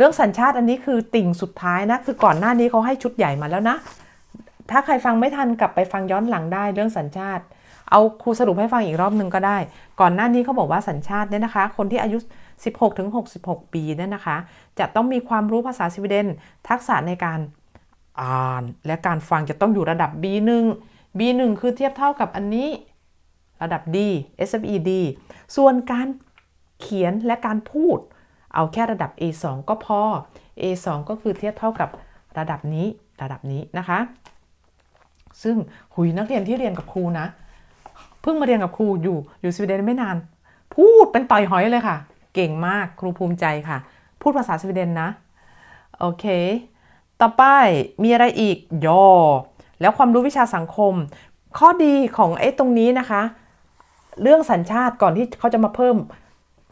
เรื่องสัญชาติอันนี้คือติ่งสุดท้ายนะ คือก่อนหน้านี้เขาให้ชุดใหญ่มาแล้วนะ ถ้าใครฟังไม่ทันกลับไปฟังย้อนหลังได้เรื่องสัญชาติ เอาครูสรุปให้ฟังอีกรอบหนึ่งก็ได้ ก่อนหน้านี้เขาบอกว่าสัญชาติเนี่ยนะคะ คนที่อายุ 16ถึง66 ปีเนี่ยนะคะ จะต้องมีความรู้ภาษาสวีเดน ทักษะในการอ่านและการฟังจะต้องอยู่ระดับ B1 B1 คือเทียบเท่ากับอันนี้ระดับ D SFE D ส่วนการเขียนและการพูด เอาแค่ระดับ A2 ก็พอ A2 ก็คือเทียบเท่ากับระดับนี้ระดับนี้นะคะ ซึ่งหุยนักเรียนที่เรียนกับครูนะ เพิ่งมาเรียนกับครูอยู่อยู่สวีเดนไม่นาน พูดเป็นต่อยหอยเลยค่ะ เก่งมากครูภูมิใจค่ะ พูดภาษาสวีเดนนะ โอเค ต่อไปมีอะไรอีกยอแล้วความรู้วิชาสังคม ข้อดีของไอ้ตรงนี้นะคะ เรื่องสัญชาติก่อนที่เขาจะมาเพิ่ม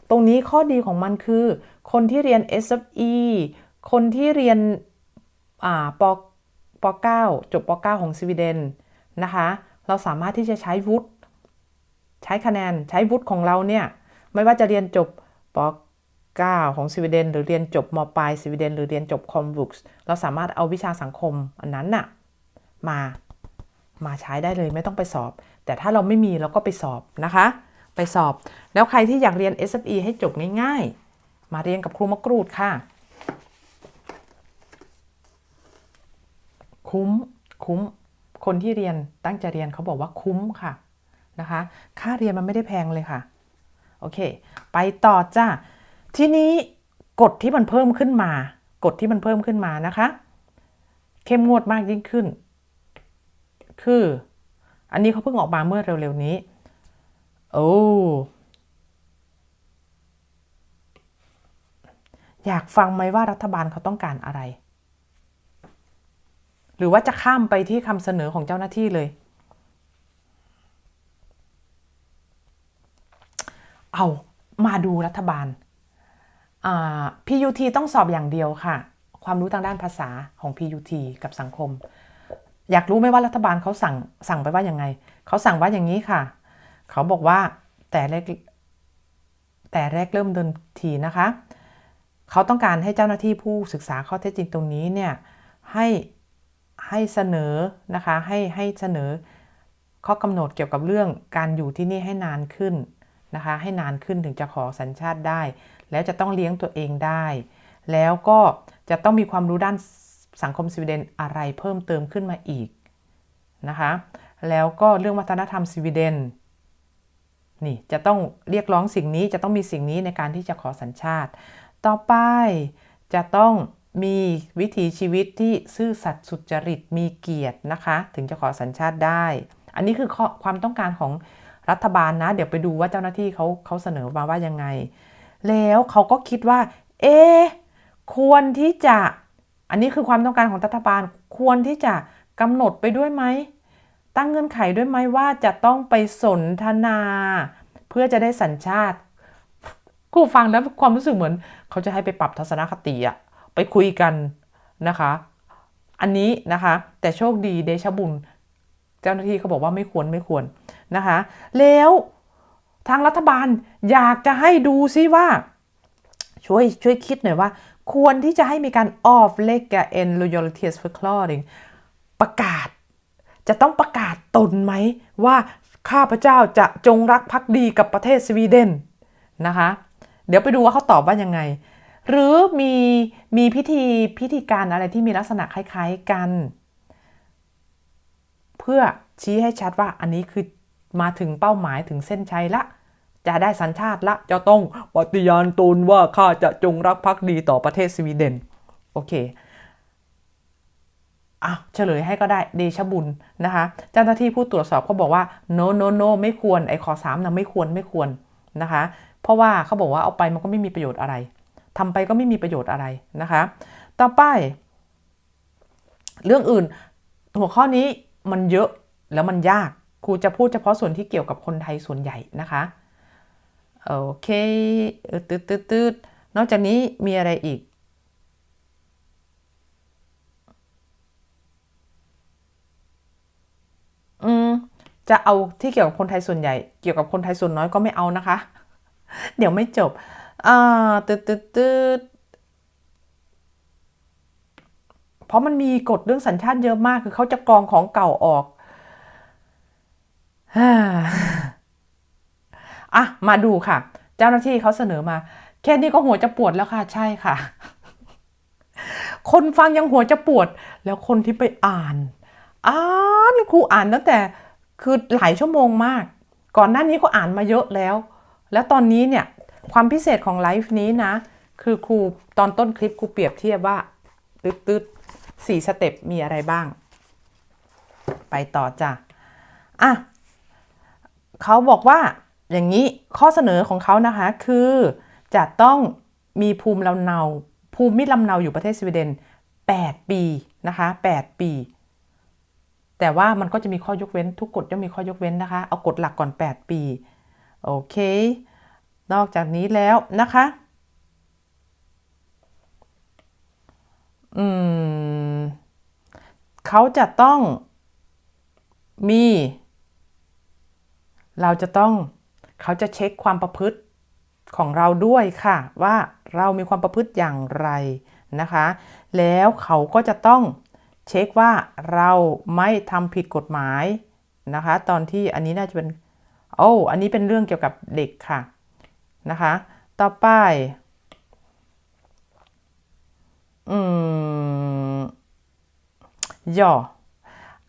ตรงนี้ข้อดีของมันคือ คนที่เรียน SFE คนที่เรียนอ่าปป9จบป9ของสวีเดนนะคะ เราสามารถที่จะใช้วุฒิใช้คะแนนใช้วุฒิของเราเนี่ย ไม่ว่าจะเรียนจบป9ของสวีเดน หรือเรียนจบมปลายสวีเดน หรือเรียนจบคอมบุกส์เราสามารถเอาวิชาสังคมอันนั้นน่ะมามาใช้ได้เลยไม่ต้องไปสอบ แต่ถ้าเราไม่มีเราก็ไปสอบนะคะ ไปสอบ แล้วใครที่อยากเรียน SFE ให้จบง่ายๆ มาเรียนกับครูมะกรูดค่ะ คุ้มคุ้ม คนที่เรียนตั้งใจเรียนเขาบอกว่าคุ้มค่ะนะคะ ค่าเรียนมันไม่ได้แพงเลยค่ะ โอเค ไปต่อจ้าทีนี้กฎที่มันเพิ่มขึ้นมา กฎที่มันเพิ่มขึ้นมานะคะ เข้มงวดมากยิ่งขึ้น คือ อันนี้เขาเพิ่งออกมาเมื่อเร็วๆนี้ โอ้อยากฟังไหมว่ารัฐบาลเขาต้องการอะไร หรือว่าจะข้ามไปที่คำเสนอของเจ้าหน้าที่เลย เอามาดูรัฐบาล PUT ต้องสอบอย่างเดียวค่ะ ความรู้ทางด้านภาษาของ PUT กับสังคม อยากรู้ไหมว่ารัฐบาลเขาสั่งสั่งไปว่ายังไง เขาสั่งว่าอย่างนี้ค่ะ เขาบอกว่าแต่แรกแต่แรกเริ่มเดินทีนะคะ เขาต้องการให้เจ้าหน้าที่ผู้ศึกษาข้อเท็จจริงตรงนี้เนี่ยให้ให้เสนอนะคะให้ให้เสนอข้อกำหนดเกี่ยวกับเรื่องการอยู่ที่นี่ให้นานขึ้นนะคะให้นานขึ้นถึงจะขอสัญชาติได้ แล้วจะต้องเลี้ยงตัวเองได้ แล้วก็จะต้องมีความรู้ด้านสังคมสวีเดนอะไรเพิ่มเติมขึ้นมาอีกนะคะแล้วก็เรื่องวัฒนธรรมสวีเดน นี่จะต้องเรียกร้องสิ่งนี้จะต้องมีสิ่งนี้ในการที่จะขอสัญชาติ ต่อไปจะต้องมีวิถีชีวิตที่ซื่อสัตย์สุจริตมีเกียรตินะคะ ถึงจะขอสัญชาติได้ อันนี้คือความต้องการของรัฐบาลนะ เดี๋ยวไปดูว่าเจ้าหน้าที่เขาเขาเสนอมาว่ายังไง แล้วเขาก็คิดว่า เอ ควรที่จะ อันนี้คือความต้องการของรัฐบาล ควรที่จะกำหนดไปด้วยไหม ตั้งเงื่อนไขด้วยไหมว่าจะต้องไปสนทนา เพื่อจะได้สัญชาติครูฟังแล้วความรู้สึกเหมือน เขาจะให้ไปปรับทัศนคติอะไปคุยกันนะคะ อันนี้นะคะ แต่โชคดีเดชบุญ เจ้าหน้าที่เขาบอกว่าไม่ควรไม่ควรนะคะ แล้วทางรัฐบาลอยากจะให้ดูซิว่า ช่วยช่วยคิดหน่อยว่า ควรที่จะให้มีการ off l e g a en loyalities förklaring ประกาศ จะต้องประกาศตนไหมว่าข้าพเจ้าจะจงรักภักดีกับประเทศสวีเดนนะคะ เดี๋ยวไปดูว่าเขาตอบว่ายังไง หรือมีมีพิธีพิธีการอะไรที่มีลักษณะคล้ายๆกัน เพื่อชี้ให้ชัดว่าอันนี้คือมาถึงเป้าหมายถึงเส้นชัยละ จะได้สัญชาติละจะต้องปฏิญาณตนว่าข้าจะจงรักภักดีต่อประเทศสวีเดน โอเค อะเฉลยให้ก็ได้เดชบุญนะคะ เจ้าหน้าที่ผู้ตรวจสอบเขาบอกว่า no no no ไม่ควรไอ้ขอสามนะไม่ควรไม่ควรนะคะ เพราะว่าเขาบอกว่าเอาไปมันก็ไม่มีประโยชน์อะไรทำไปก็ไม่มีประโยชน์อะไรนะคะ ต่อไป เรื่องอื่น หัวข้อนี้มันเยอะแล้วมันยากครูจะพูดเฉพาะส่วนที่เกี่ยวกับคนไทยส่วนใหญ่นะคะโอเคตืดตืดตืดนอกจากนี้มีอะไรอีก อืม จะเอาที่เกี่ยวกับคนไทยส่วนใหญ่ เกี่ยวกับคนไทยส่วนน้อยก็ไม่เอานะคะ เดี๋ยวไม่จบอ่าตืดตืดตืดเพราะมันมีกฎเรื่องสัญชาติเยอะมาก คือเขาจะกรองของเก่าออกอะมาดูค่ะ เจ้าหน้าที่เขาเสนอมา แค่นี้ก็หัวจะปวดแล้วค่ะ ใช่ค่ะ คนฟังยังหัวจะปวด แล้วคนที่ไปอ่าน อ่านครูอ่านตั้งแต่ คือหลายชั่วโมงมาก ก่อนหน้านี้ก็อ่านมาเยอะแล้ว แล้วตอนนี้เนี่ยความพิเศษของไลฟ์นี้นะ คือครูตอนต้นคลิปครูเปรียบเทียบว่าตึ๊ดตึ๊ดสี่สเต็ปมีอะไรบ้าง ไปต่อจ้ะอะเขาบอกว่าอย่างนี้ข้อเสนอของเขานะคะ คือจะต้องมีภูมิลำเนา ภูมิลำเนาอยู่ประเทศสวีเดน 8 ปีนะคะ 8 ปี แต่ว่ามันก็จะมีข้อยกเว้นทุกกฎจะมีข้อยกเว้นนะคะ เอากฎหลักก่อน 8 ปี โอเค นอกจากนี้แล้วนะคะ อืมเขาจะต้องมี เราจะต้องเขาจะเช็คความประพฤติของเราด้วยค่ะ ว่าเรามีความประพฤติอย่างไรนะคะ แล้วเขาก็จะต้อง เช็คว่าเราไม่ทำผิดกฎหมายนะคะ ตอนที่อันนี้น่าจะเป็นโอ้อันนี้เป็นเรื่องเกี่ยวกับเด็กค่ะนะคะ ต่อไปอืมย่อ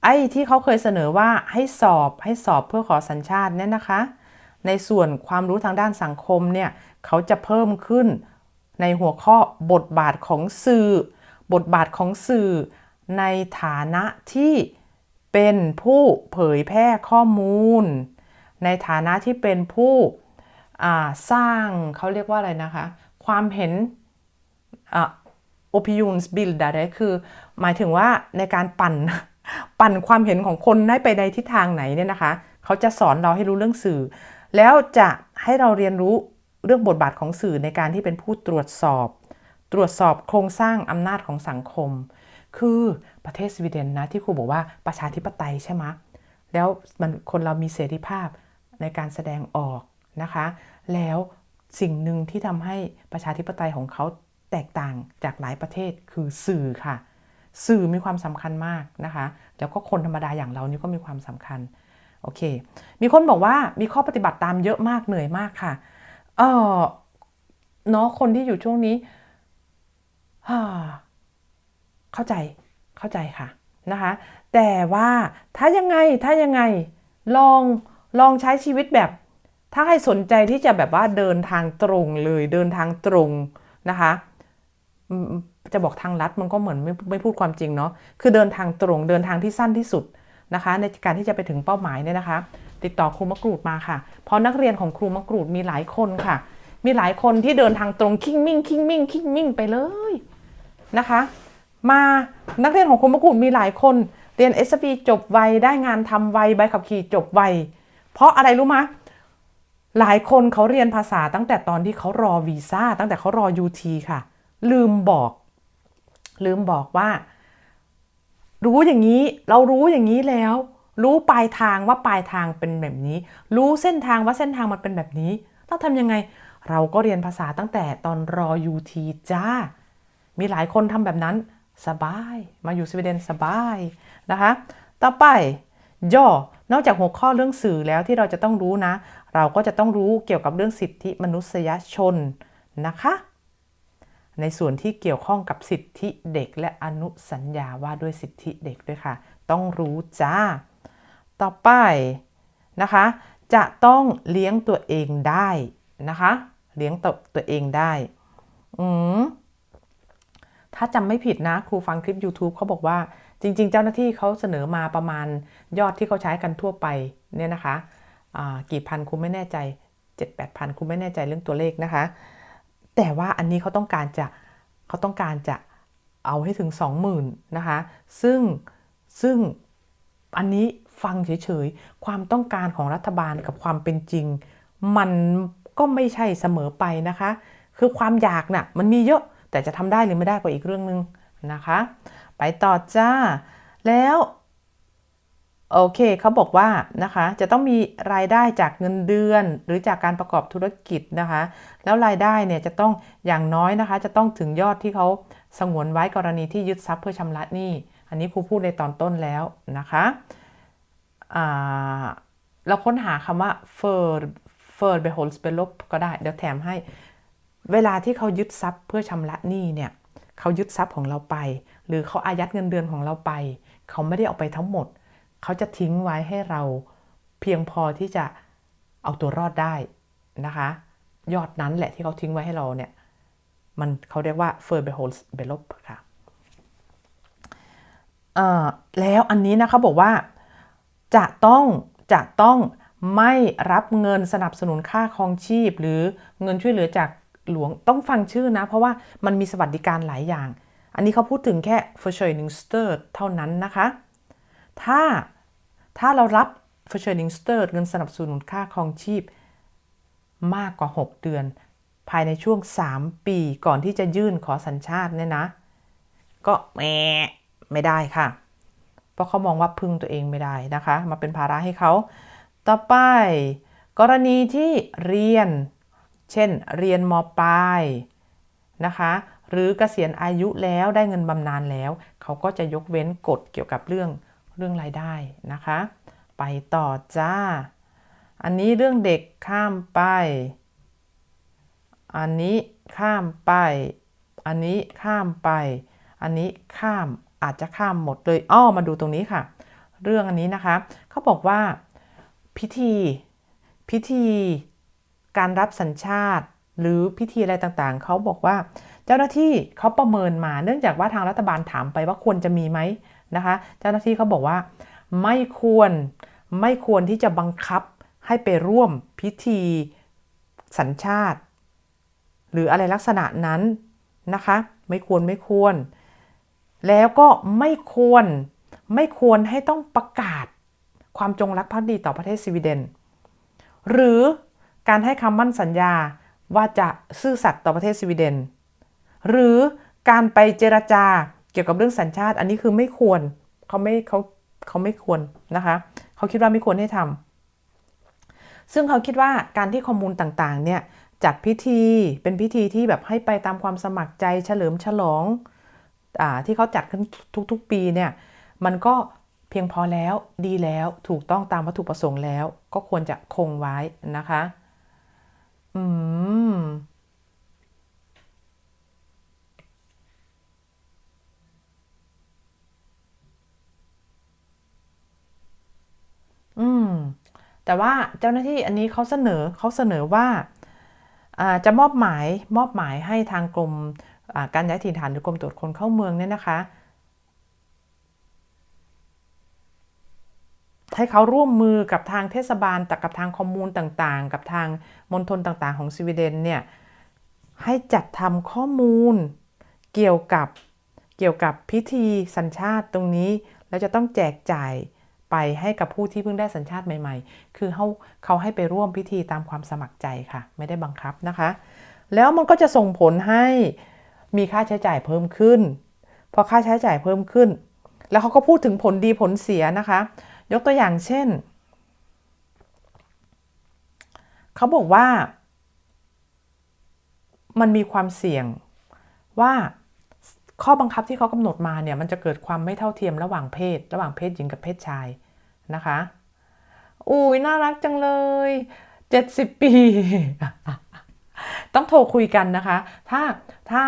ไอ้ที่เขาเคยเสนอว่าให้สอบให้สอบเพื่อขอสัญชาติเนี่ยนะคะ ในส่วนความรู้ทางด้านสังคมเนี่ยเขาจะเพิ่มขึ้นในหัวข้อบทบาทของสื่อ บทบาทของสื่อ ในฐานะที่เป็นผู้เผยแพร่ข้อมูล ในฐานะที่เป็นผู้สร้างเขาเรียกว่าอะไรนะคะ ความเห็น opinionsbildare คือ หมายถึงว่าในการปั่นปั่นความเห็นของคนได้ไปในทิศทางไหนเนี่ยนะคะ เขาจะสอนเราให้รู้เรื่องสื่อ แล้วจะให้เราเรียนรู้เรื่องบทบาทของสื่อในการที่เป็นผู้ตรวจสอบ ตรวจสอบโครงสร้างอำนาจของสังคม คือประเทศสวีเดนนะที่ครูบอกว่าประชาธิปไตยใช่ไหมแล้วมันคนเรามีเสรีภาพในการแสดงออกนะคะ แล้วสิ่งหนึ่งที่ทำให้ประชาธิปไตยของเขาแตกต่างจากหลายประเทศคือสื่อค่ะ สื่อมีความสำคัญมากนะคะ แล้วก็คนธรรมดาอย่างเรานี่ก็มีความสำคัญโอเค มีคนบอกว่ามีข้อปฏิบัติตามเยอะมากเหนื่อยมากค่ะ เออเนาะคนที่อยู่ช่วงนี้ เข้าใจเข้าใจค่ะนะคะ แต่ว่าถ้ายังไงถ้ายังไงลองลองใช้ชีวิตแบบ ถ้าให้สนใจที่จะแบบว่าเดินทางตรงเลยเดินทางตรงนะคะจะบอกทางลัดมันก็เหมือนไม่ไม่พูดความจริงเนาะคือเดินทางตรงเดินทางที่สั้นที่สุดนะคะ ในการที่จะไปถึงเป้าหมายเนี่ยนะคะ ติดต่อครูมะกรูดมาค่ะ เพราะนักเรียนของครูมะกรูดมีหลายคนค่ะ มีหลายคนที่เดินทางตรงคิงมิ่งคิงมิ่งคิงมิ่งไปเลยนะคะ มานักเรียนของครูมะกูดมีหลายคน เรียน s อ p จบไวได้งานทำไวใบขับขี่จบไวเพราะอะไรรู้มะหลายคนเขาเรียนภาษาตั้งแต่ตอนที่เขารอวีซ่าตั้งแต่เขารอ UT ค่ะ ลืมบอก ลืมบอกว่า รู้อย่างนี้เรารู้อย่างนี้แล้ว รู้ปลายทางว่าปลายทางเป็นแบบนี้ รู้เส้นทางว่าเส้นทางมันเป็นแบบนี้เราทำยังไงเราก็เรียนภาษาตั้งแต่ตอนรอ UT จ้า มีหลายคนทำแบบนั้น สบาย มาอยู่สวีเดนสบายนะคะ ต่อไปย่อนอกจากหัวข้อเรื่องสื่อแล้วที่เราจะต้องรู้นะ เราก็จะต้องรู้เกี่ยวกับเรื่องสิทธิมนุษยชนนะคะ ในส่วนที่เกี่ยวข้องกับสิทธิเด็กและอนุสัญญาว่าด้วยสิทธิเด็กด้วยค่ะ ต้องรู้จ้า ต่อไปนะคะ จะต้องเลี้ยงตัวเองได้นะคะ เลี้ยงตัวตัวเองได้ อืม ถ้าจำไม่ผิดนะครูฟังคลิป YouTube เขาบอกว่าจริง ๆ เจ้าหน้าที่เขาเสนอมาประมาณยอดที่เขาใช้กันทั่วไปเนี่ยนะคะกี่พันครูไม่แน่ใจ 7-8พันครูไม่แน่ใจเรื่องตัวเลขนะคะ แต่ว่าอันนี้เขาต้องการจะเขาต้องการจะเอาให้ถึง 20,000นะคะซึ่งซึ่งอันนี้ฟังเฉยๆ ความต้องการของรัฐบาลกับความเป็นจริง มันก็ไม่ใช่เสมอไปนะคะ คือความอยากนะ่ะมันมีเยอะ แต่จะทำได้หรือไม่ได้ก็อีกเรื่องหนึ่งนะคะ ไปต่อจ้า แล้วโอเคเขาบอกว่านะคะจะต้องมีรายได้จากเงินเดือน หรือจากการประกอบธุรกิจนะคะ แล้วรายได้เนี่ยจะต้องอย่างน้อยนะคะ จะต้องถึงยอดที่เขาสงวนไว้กรณีที่ยึดทรัพย์เพื่อชำระหนี้อันนี้ครูพูดในตอนต้นแล้วนะคะเราค้นหาคำว่า för för b e h o l d s b e l o p ก็ได้ เดี๋ยวแถมให้ เวลาที่เขายึดทรัพย์เพื่อชำระหนี้เนี่ยเขายึดทรัพย์ของเราไป หรือเขาอายัดเงินเดือนของเราไป เขาไม่ได้เอาไปทั้งหมด เขาจะทิ้งไว้ให้เราเพียงพอที่จะเอาตัวรอดได้นะคะ ยอดนั้นแหละที่เขาทิ้งไว้ให้เราเนี่ยมันเขาเรียกว่า f u r b e h o l d b e l o p ค่ะแล้วอันนี้นะเขาบอกว่าจะต้องจะต้องไม่รับเงินสนับสนุนค่าครองชีพ หรือเงินช่วยเหลือจาก หลวงต้องฟังชื่อนะ เพราะว่ามันมีสวัสดิการหลายอย่าง อันนี้เขาพูดถึงแค่ f o r s c h ö n i n g s t ö d เท่านั้นนะคะ ถ้าถ้าเรารับ f o r s c h ö n i n g s t ö d เงินสนับสนุนค่าครองชีพ มากกว่า 6 เดือน ภายในช่วง 3 ปีก่อนที่จะยื่นขอสัญชาติเนี่ยนะ ก็แหมไม่ได้ค่ะ เพราะเขามองว่าพึ่งตัวเองไม่ได้นะคะ มาเป็นภาระให้เขา ต่อไป กรณีที่เรียน เช่น เรียนมปลายนะคะ หรือเกษียณอายุแล้วได้เงินบำนาญแล้ว เขาก็จะยกเว้นกฎเกี่ยวกับเรื่องเรื่องรายได้นะคะ ไปต่อจ้า อันนี้เรื่องเด็กข้ามไป อันนี้ข้ามไป อันนี้ข้ามไป อันนี้ข้ามอาจจะข้ามหมดเลยอ้อมาดูตรงนี้ค่ะ เรื่องอันนี้นะคะ เขาบอกว่าพิธีพิธี การรับสัญชาติ หรือพิธีอะไรต่างๆ เขาบอกว่า เจ้าหน้าที่เขาประเมินมาเนื่องจากว่าทางรัฐบาลถามไปว่าควรจะมีไหมนะคะ เจ้าหน้าที่เขาบอกว่า ไม่ควรไม่ควรที่จะบังคับให้ไปร่วมพิธีสัญชาติ หรืออะไรลักษณะนั้นนะคะ ไม่ควรไม่ควร แล้วก็ไม่ควรไม่ควรให้ต้องประกาศความจงรักภักดีต่อประเทศสวีเดน หรือ การให้คำมั่นสัญญาว่าจะซื่อสัตย์ต่อประเทศสวีเดน หรือการไปเจรจาเกี่ยวกับเรื่องสัญชาติ อันนี้คือไม่ควรเขาไม่เขาเขาไม่ควรนะคะเขาคิดว่าไม่ควรให้ทำซึ่งเขาคิดว่าการที่ข้อมูลต่างๆเนี่ยจัดพิธีเป็นพิธีที่แบบให้ไปตามความสมัครใจเฉลิมฉลองอที่เขาจัดขึ้นทุกๆปีเนี่ยมันก็เพียงพอแล้วดีแล้วถูกต้องตามวัตถุประสงค์แล้ว ก็ควรจะคงไว้นะคะ อืม อืม แต่ว่าเจ้าหน้าที่อันนี้เขาเสนอเขาเสนอว่าจะมอบหมายมอบหมายให้ทางกรมการย้ายถิ่นฐานหรือกรมตรวจคนเข้าเมืองเนี่ยนะคะให้เขาร่วมมือกับทางเทศบาลแต่กับทางคอมมูนต่างๆ กับทางมณฑลต่างๆ ของสวีเดนเนี่ยให้จัดทำข้อมูลเกี่ยวกับเกี่ยวกับพิธีสัญชาติตรงนี้ แล้วจะต้องแจกจ่าย ไปให้กับผู้ที่เพิ่งได้สัญชาติใหม่ ๆ คือเขาเขาให้ไปร่วมพิธีตามความสมัครใจค่ะ ไม่ได้บังคับนะคะ แล้วมันก็จะส่งผลให้มีค่าใช้จ่ายเพิ่มขึ้น พอค่าใช้จ่ายเพิ่มขึ้น แล้วเขาก็พูดถึงผลดีผลเสียนะคะ ยกตัวอย่างเช่น เขาบอกว่า มันมีความเสี่ยงว่า ข้อบังคับที่เขากำหนดมาเนี่ยมันจะเกิดความไม่เท่าเทียมระหว่างเพศ ระหว่างเพศหญิงกับเพศชายนะคะ อุ้ยน่ารักจังเลย 70 ปี ต้องโทรคุยกันนะคะ ถ้าถ้า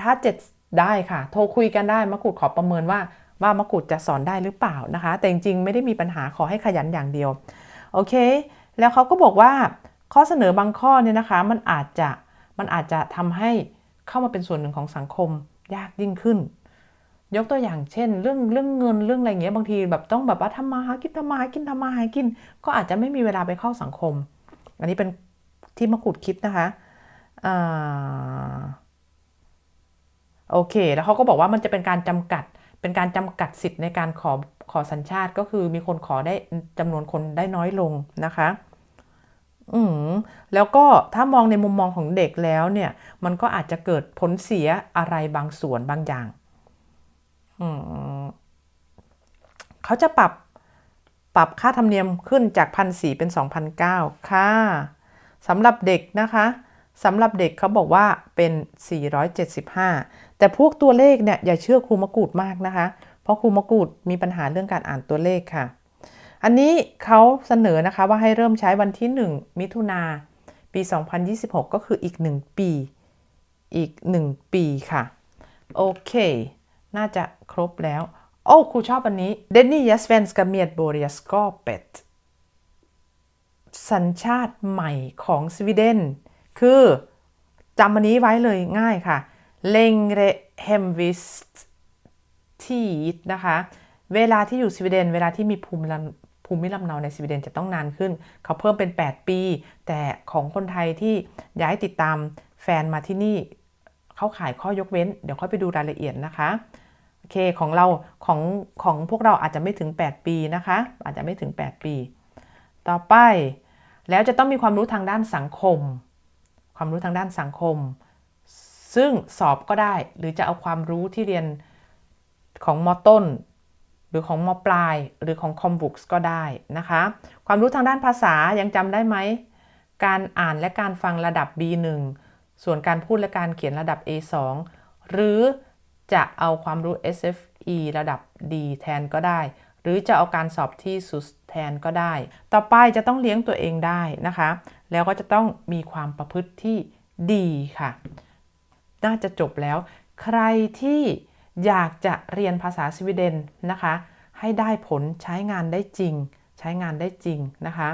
ถ้าเจ็ดได้ค่ะ โทรคุยกันได้มะกุฎขอประเมินว่าว่ามะกุฎจะสอนได้หรือเปล่านะคะ แต่จริงๆไม่ได้มีปัญหาขอให้ขยันอย่างเดียว โอเค แล้วเขาก็บอกว่าข้อเสนอบางข้อเนี่ยนะคะ มันอาจจะมันอาจจะทำให้เข้ามาเป็นส่วนหนึ่งของสังคม ยากยิ่งขึ้น ยกตัวอย่างเช่น เรื่องเรื่องเงินเรื่องอะไรเงี้ยบางทีแบบต้องแบบว่าทำมาหากินทำมาหากินทำมาหากิน ก็อาจจะไม่มีเวลาไปเข้าสังคม อันนี้เป็นที่มะกุฎคิดนะคะอโอเค แล้วเขาก็บอกว่ามันจะเป็นการจำกัด เป็นการจำกัดสิทธิ์ในการขอขอสัญชาติก็คือมีคนขอได้จำนวนคนได้น้อยลงนะคะ อืแล้วก็ถ้ามองในมุมมองของเด็กแล้วเนี่ย มันก็อาจจะเกิดผลเสียอะไรบางส่วนบางอย่างอืมเขาจะปรับปรับค่าธรรมเนียมขึ้นจากพันสเป็น2,009ค่ะสำหรับเด็กนะคะสำหรับเด็กเขาบอกว่าเป็น 475 แต่พวกตัวเลขเนี่ยอย่าเชื่อครูมะกูดมากนะคะ เพราะครูมะกูดมีปัญหาเรื่องการอ่านตัวเลขค่ะ อันนี้เขาเสนอนะคะว่าให้เริ่มใช้วันที่ 1 มิถุนาปี 2026 ก็คืออีก 1 ปี อีก 1 ปีค่ะ โอเค น่าจะครบแล้ว โอ้ครูชอบอันนี้ d e n n y j a s v e n s k a m e d b o r g a s k a p e t สัญชาติใหม่ของสวีเดน คือจำอันนี้ไว้เลยง่ายค่ะ längre hemvist tid นะคะ เวลาที่อยู่สวีเดน เวลาที่มีภูมิล ภูมิลำเนาในสวีเดนจะต้องนานขึ้น เขาเพิ่มเป็น 8 ปี แต่ของคนไทยที่ย้ายติดตามแฟนมาที่นี่เขาขายข้อยกเว้น เดี๋ยวค่อยไปดูรายละเอียดนะคะโอเคของเราของของพวกเราอาจจะไม่ถึง 8 ปีนะคะ อาจจะไม่ถึง 8 ปี ต่อไปแล้วจะต้องมีความรู้ทางด้านสังคม ความรู้ทางด้านสังคม ซึ่งสอบก็ได้หรือจะเอาความรู้ที่เรียนของมต้น รือของมปลาย หรือของคอมบุกส์ก็ได้นะคะ ความรู้ทางด้านภาษายังจำได้ไหม การอ่านและการฟังระดับ B1 ส่วนการพูดและการเขียนระดับ A2 หรือจะเอาความรู้ SFE ระดับ D แทนก็ได้ หรือจะเอาการสอบที่สุดแทนก็ได้ ต่อไปจะต้องเลี้ยงตัวเองได้นะคะ แล้วก็จะต้องมีความประพฤติที่ดีค่ะ น่าจะจบแล้ว ใครที่ อยากจะเรียนภาษาสวีเดนนะคะ ให้ได้ผลใช้งานได้จริง ใช้งานได้จริงนะคะ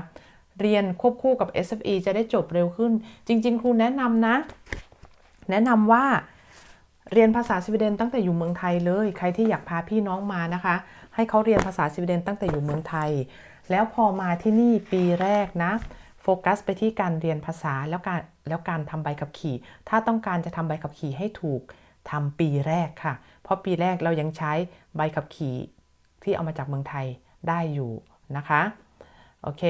เรียนควบคู่กับ SFE จะได้จบเร็วขึ้น จริง ๆ ครูแนะนำนะ แนะนำว่าเรียนภาษาสวีเดนตั้งแต่อยู่เมืองไทยเลย ใครที่อยากพาพี่น้องมานะคะ ให้เขาเรียนภาษาสวีเดนตั้งแต่อยู่เมืองไทย แล้วพอมาที่นี่ปีแรกนะโฟกัสไปที่การเรียนภาษาแล้วการแล้วการทำใบขับขี่ ถ้าต้องการจะทำใบขับขี่ให้ถูกทำปีแรกค่ะ ราะปีแรกเรายังใช้ใบขับขี่ที่เอามาจากเมืองไทยได้อยู่นะคะโอเค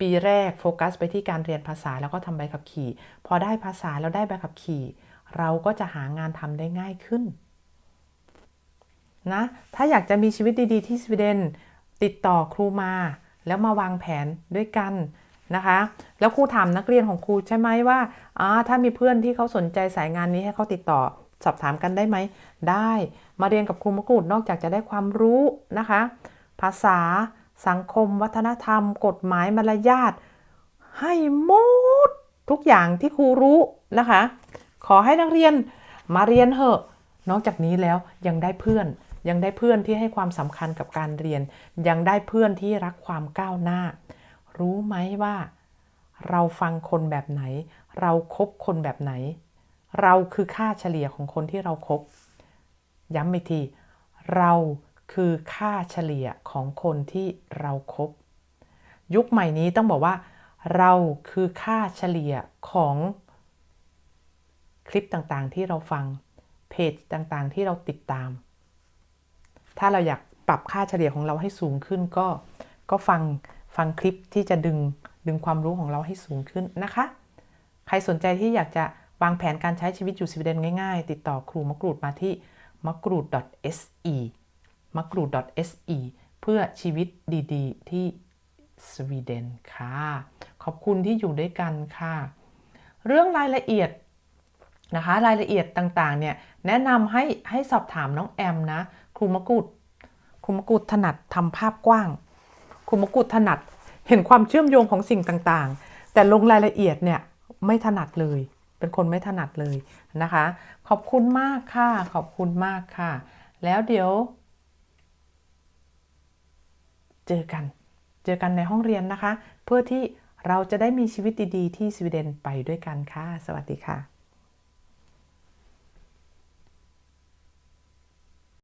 ปีแรกโฟกัสไปที่การเรียนภาษาแล้วก็ทำใบขับขี่ พอได้ภาษาแล้วได้ใบขับขี่ เราก็จะหางานทำได้ง่ายขึ้นนะถ้าอยากจะมีชีวิตดีๆที่สวีเดนติดต่อครูมา แล้วมาวางแผนด้วยกันนะคะ แล้วครูถามนักเรียนของครูใช่ไหมว่าถ้ามีเพื่อนที่เขาสนใจสายงานนี้ให้เขาติดต่อ สอบถามกันได้ไหม ได้มาเรียนกับครูมะกรูดนอกจากจะได้ความรู้นะคะ ภาษาสังคม วัฒนธรรม กฎหมายมารยาทให้หมดทุกอย่างที่ครูรู้นะคะ ขอให้นักเรียนมาเรียนเถอะ นอกจากนี้แล้วยังได้เพื่อนยังได้เพื่อนที่ให้ความสำคัญกับการเรียน ยังได้เพื่อนที่รักความก้าวหน้า รู้ไหมว่า เราฟังคนแบบไหน เราครบคนแบบไหน เราคือค่าเฉลี่ยของคนที่เราครบย้ำอีกที เราคือค่าเฉลี่ยของคนที่เราครบยุคใหม่นี้ต้องบอกว่า เราคือค่าเฉลี่ยของคลิปต่างๆ ที่เราฟังเพจต่างๆ ที่เราติดตาม ถ้าเราอยากปรับค่าเฉลี่ยของเราให้สูงขึ้นก็ก็ฟังฟังคลิปที่จะดึงดึงความรู้ของเราให้สูงขึ้นนะคะ ใครสนใจที่อยากจะ วางแผนการใช้ชีวิตอยู่สวีเดนง่ายๆ ติดต่อครูมะกรูดมาที่มะกรูด .se มะกรูด .se เพื่อชีวิตดีๆ ที่สวีเดนค่ะ ขอบคุณที่อยู่ด้วยกันค่ะ เรื่องรายละเอียดนะคะ รายละเอียดต่างๆ เนี่ย แนะนำให้ให้สอบถามน้องแอมนะ ครูมะกุดครูมะกุดถนัดทำภาพกว้าง ครูมะกุดถนัดเห็นความเชื่อมโยงของสิ่งต่างๆ แต่ลงรายละเอียดเนี่ยไม่ถนัดเลย เป็นคนไม่ถนัดเลยนะคะ ขอบคุณมากค่ะ ขอบคุณมากค่ะ แล้วเดี๋ยว เจอกัน เจอกันในห้องเรียนนะคะ เพื่อที่เราจะได้มีชีวิตดี ๆ ที่สวีเดนไปด้วยกันค่ะ สวัสดีค่ะ